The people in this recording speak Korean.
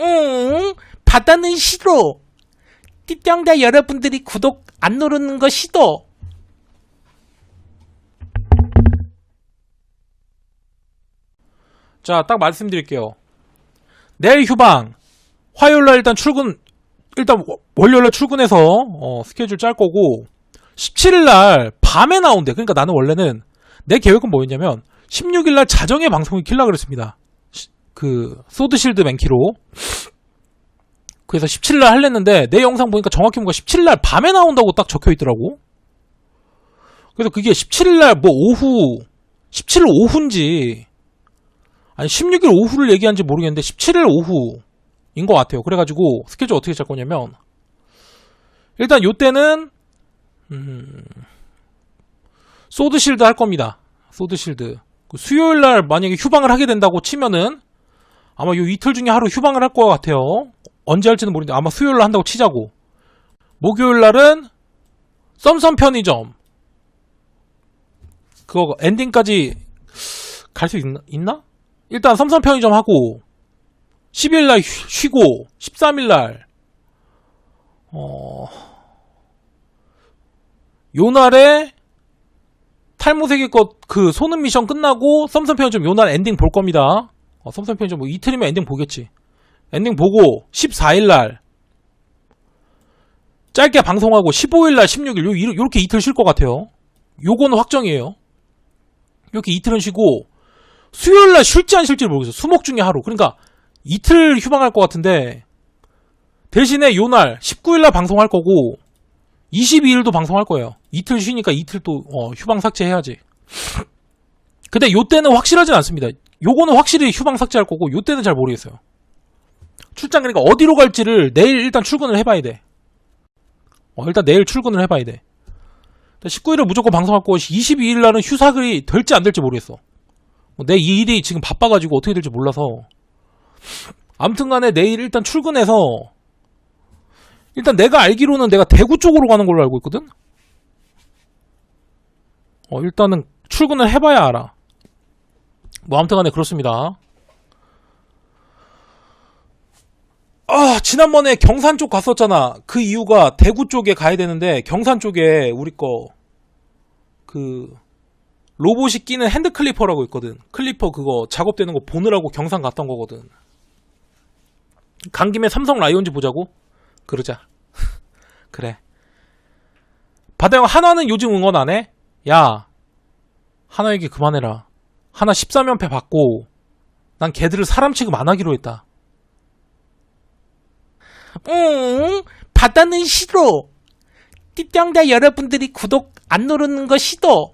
응, 바다는 싫어. 띠땅다 여러분들이 구독 안 누르는 거 싫어. 자, 딱 말씀드릴게요. 내일 휴방. 화요일 날 일단 출근, 일단 월요일 날 출근해서 어, 스케줄 짤 거고 17일 날 밤에 나온대. 그러니까 나는 원래는 내 계획은 뭐였냐면 16일 날 자정에 방송을 킬라 그랬습니다. 시- 그 소드실드 맨키로. 그래서 17일날 할랬는데 내 영상 보니까 정확히 뭔가 17일날 밤에 나온다고 딱 적혀 있더라고. 그래서 그게 17일날 뭐 오후 17일 오후인지 아니 16일 오후를 얘기한지 모르겠는데 17일 오후인 것 같아요. 그래가지고 스케줄 어떻게 짤 거냐면 일단 요때는 음, 소드실드 할 겁니다. 소드실드 그 수요일 날 만약에 휴방을 하게 된다고 치면은 아마 요 이틀 중에 하루 휴방을 할 것 같아요. 언제 할지는 모르는데 아마 수요일 날 한다고 치자고. 목요일 날은 썸썸 편의점 그거 엔딩까지 갈 수 있나, 있나? 일단 썸썸 편의점 하고 10일 날 쉬- 쉬고 13일 날 어... 요 날에 탈모세계 것그 소는 미션 끝나고 썸썸 편의점 요 날 엔딩 볼 겁니다. 어, 썸썸 편의점 뭐 이틀이면 엔딩 보겠지. 엔딩 보고 14일 날 짧게 방송하고 15일 날 16일 요 이- 요렇게 이틀 쉴 것 같아요. 요거는 확정이에요. 이렇게 이틀은 쉬고 수요일 날 쉴지 안 쉴지 모르겠어요. 수목 중에 하루. 그러니까 이틀 휴방할 것 같은데 대신에 요날 19일 날 방송할 거고 22일도 방송할 거예요. 이틀 쉬니까 이틀 또 어, 휴방 삭제해야지. 근데 요 때는 확실하진 않습니다. 요거는 확실히 휴방 삭제할 거고 요 때는 잘 모르겠어요. 출장 그러니까 어디로 갈지를 내일 일단 출근을 해봐야 돼. 어, 일단 내일 출근을 해봐야 돼. 19일을 무조건 방송할 거고 22일 날은 휴사글이 될지 안 될지 모르겠어. 뭐내 일이 지금 바빠가지고 어떻게 될지 몰라서. 아무튼 간에 내일 일단 출근해서 일단 내가 알기로는 내가 대구 쪽으로 가는 걸로 알고 있거든? 어, 일단은 출근을 해봐야 알아. 뭐 아무튼 간에 그렇습니다. 아, 지난번에 경산 쪽 갔었잖아. 그 이유가 대구 쪽에 가야 되는데 경산 쪽에 우리 거 그 로봇이 끼는 핸드 클리퍼라고 있거든. 클리퍼 그거 작업되는 거 보느라고 경산 갔던 거거든. 간 김에 삼성 라이온즈 보자고? 그러자. 그래. 바다형 하나는 요즘 응원 안 해? 야, 하나 얘기 그만해라. 하나 13연패 받고 난 걔들을 사람 취급 안 하기로 했다. 응, 바다는 싫어. 띠땅다 여러분들이 구독 안 누르는 거 싫어.